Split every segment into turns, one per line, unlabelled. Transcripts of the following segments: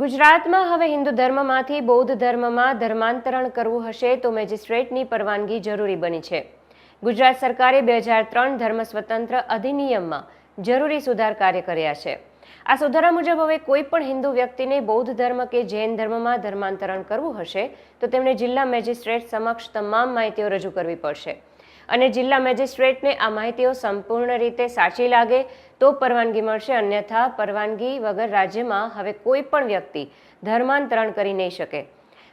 ગુજરાતમાં હવે હિન્દુ ધર્મમાંથી બૌદ્ધ ધર્મમાં ધર્માંતરણ કરવું હશે તો મેજિસ્ટ્રેટની પરવાનગી જરૂરી બની છે. ગુજરાત સરકારે બે હજાર ત્રણ ધર્મ સ્વતંત્ર અધિનિયમમાં જરૂરી સુધાર કાર્ય કર્યા છે. આ સુધારા મુજબ હવે કોઈ પણ હિન્દુ વ્યક્તિને બૌદ્ધ ધર્મ કે જૈન ધર્મમાં ધર્માંતરણ કરવું હશે તો તેમણે જિલ્લા મેજિસ્ટ્રેટ સમક્ષ તમામ માહિતીઓ રજૂ કરવી પડશે. અને જિલ્લા મેજિસ્ટ્રેટને આ માહિતીઓ સંપૂર્ણ રીતે સાચી લાગે તો પરવાનગી મળશે. અન્યથા પરવાનગી વગર રાજ્યમાં હવે કોઈ પણ વ્યક્તિ ધર્માંતરણ કરી નહીં શકે.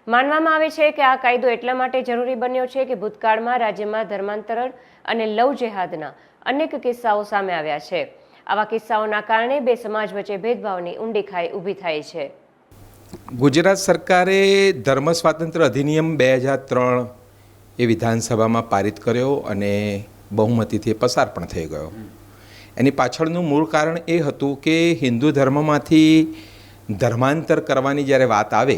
માનવામાં આવે છે કે આ કાયદો એટલા માટે જરૂરી બન્યો છે કે ભૂતકાળમાં રાજ્યમાં ધર્માંતરણ અને લવ જેહાદના અનેક કિસ્સાઓ સામે આવ્યા છે. આવા કિસ્સાઓના કારણે બે સમાજ વચ્ચે ભેદભાવની ઊંડી ખાઈ ઊભી થાય છે.
ગુજરાત સરકારે ધર્મ સ્વાતંત્ર્ય અધિનિયમ બે હજાર ત્રણ એ વિધાનસભામાં પારિત કર્યો અને બહુમતીથી પસાર પણ થઈ ગયો. એની પાછળનું મૂળ કારણ એ હતું કે હિન્દુ ધર્મમાંથી ધર્માંતર કરવાની જ્યારે વાત આવે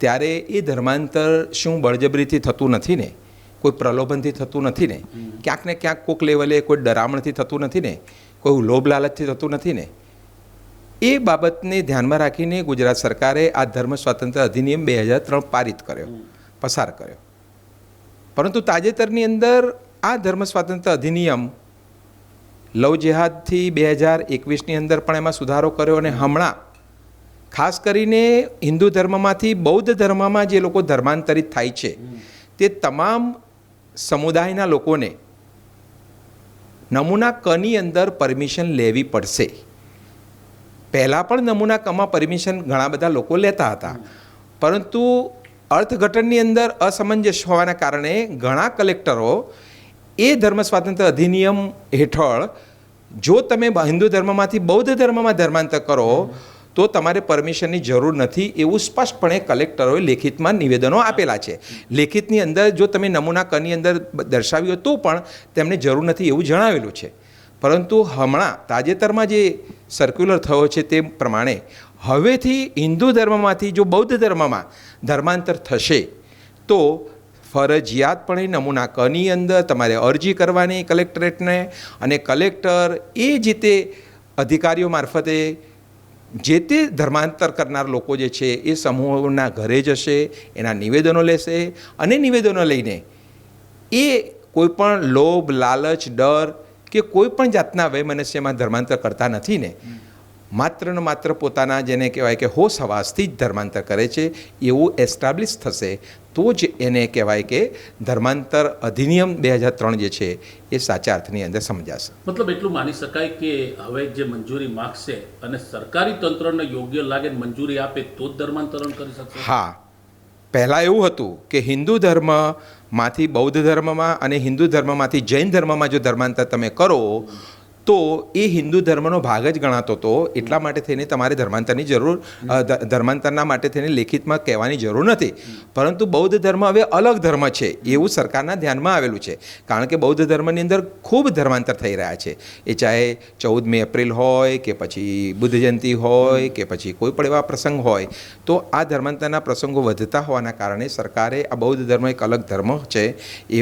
ત્યારે એ ધર્માંતર શું બળજબરીથી થતું નથી ને? કોઈ પ્રલોભનથી થતું નથી ને? ક્યાંક ને ક્યાંક કોઈક લેવલે કોઈ ડરામણથી થતું નથી ને? કોઈ લોભ લાલચથી થતું નથી ને? એ બાબતને ધ્યાનમાં રાખીને ગુજરાત સરકારે આ ધર્મ સ્વાતંત્ર્ય અધિનિયમ બે હજાર ત્રણ પારિત કર્યો પસાર કર્યો. પરંતુ તાજેતરની અંદર આ ધર્મ સ્વાતંત્ર્ય અધિનિયમ લવ જેહાદથી બે હજાર એકવીસની અંદર પણ એમાં સુધારો કર્યો અને હમણાં ખાસ કરીને હિન્દુ ધર્મમાંથી બૌદ્ધ ધર્મમાં જે લોકો ધર્માંતરિત થાય છે, તે તમામ સમુદાયના લોકોને નમૂના કની અંદર પરમિશન લેવી પડશે. પહેલાં પણ નમૂના કમાં પરમિશન ઘણા બધા લોકો લેતા હતા. પરંતુ અર્થઘટનની અંદર અસમંજસ હોવાના કારણે ઘણા કલેક્ટરો એ ધર્મ સ્વાતંત્ર્ય અધિનિયમ હેઠળ જો તમે હિન્દુ ધર્મમાંથી બૌદ્ધ ધર્મમાં ધર્માંતર કરો, તો તમારે પરમિશનની જરૂર નથી એવું સ્પષ્ટપણે કલેક્ટરોએ લેખિતમાં નિવેદનો આપેલા છે. લેખિતની અંદર જો તમે નમૂના કરની અંદર દર્શાવ્યું તો પણ તેમને જરૂર નથી એવું જણાવેલું છે. પરંતુ હમણાં તાજેતરમાં જે સર્ક્યુલર થયો છે તે પ્રમાણે હવેથી હિન્દુ ધર્મમાંથી જો બૌદ્ધ ધર્મમાં ધર્માંતર થશે, તો ફરજિયાતપણે નમૂના કની અંદર તમારે અરજી કરવાની કલેક્ટરેટને અને કલેક્ટર એ જે તે અધિકારીઓ મારફતે જે તે ધર્માંતર કરનાર લોકો જે છે એ સમૂહોના ઘરે જશે, એના નિવેદનો લેશે અને નિવેદનો લઈને એ કોઈપણ લોભ, લાલચ, ડર કે કોઈ પણ જાતના વયમનસ્યમાં ધર્માંતર કરતા નથી ને. માત્ર ને માત્ર પોતાના જેને કહેવાય કે હોશ હવાસથી જ ધર્માંતર કરે છે એવું એસ્ટાબ્લિશ થશે તો જ એને કહેવાય કે ધર્માંતર અધિનિયમ બે હજાર ત્રણ જે છે એ સાચા અર્થની અંદર સમજાશે.
મતલબ એટલું માની શકાય કે હવે જે મંજૂરી માગશે અને સરકારી તંત્રને યોગ્ય લાગે મંજૂરી આપે તો જ ધર્માંતરણ કરી શકશે?
હા. પહેલાં એવું હતું કે હિન્દુ ધર્મમાંથી બૌદ્ધ ધર્મમાં અને હિન્દુ ધર્મમાંથી જૈન ધર્મમાં જો ધર્માંતર તમે કરો તો એ હિન્દુ ધર્મનો ભાગ જ ગણાતો હતો એટલા માટે થઈને તમારે ધર્માંતરની જરૂર ધર્માંતરના માટે થઈને લેખિતમાં કહેવાની જરૂર નથી. પરંતુ બૌદ્ધ ધર્મ હવે અલગ ધર્મ છે, એવું સરકારના ધ્યાનમાં આવેલું છે. કારણ કે બૌદ્ધ ધર્મની અંદર ખૂબ ધર્માંતર થઈ રહ્યા છે. એ ચાહે ચૌદમી એપ્રિલ હોય કે પછી બુદ્ધ જયંતિ હોય કે પછી કોઈ પણ એવા પ્રસંગ હોય, તો આ ધર્માંતરના પ્રસંગો વધતા હોવાના કારણે સરકારે આ બૌદ્ધ ધર્મ એક અલગ ધર્મ છે,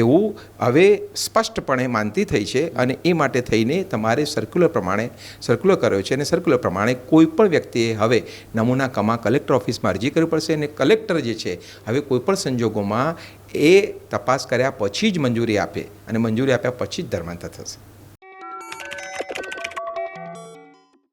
એવું હવે સ્પષ્ટપણે માનતી થઈ છે અને એ માટે થઈને તમારે સર્ક્યુલર પ્રમાણે સર્ક્યુલર કર્યો છે અને સર્ક્યુલર પ્રમાણે કોઈ પણ વ્યક્તિએ હવે નમૂના કમા કલેક્ટર ઓફિસમાં અરજી કરવી પડશે અને કલેક્ટર જે છે, હવે કોઈપણ સંજોગોમાં એ તપાસ કર્યા પછી જ મંજૂરી આપે અને મંજૂરી આપ્યા પછી જ ધર્માંતર થશે.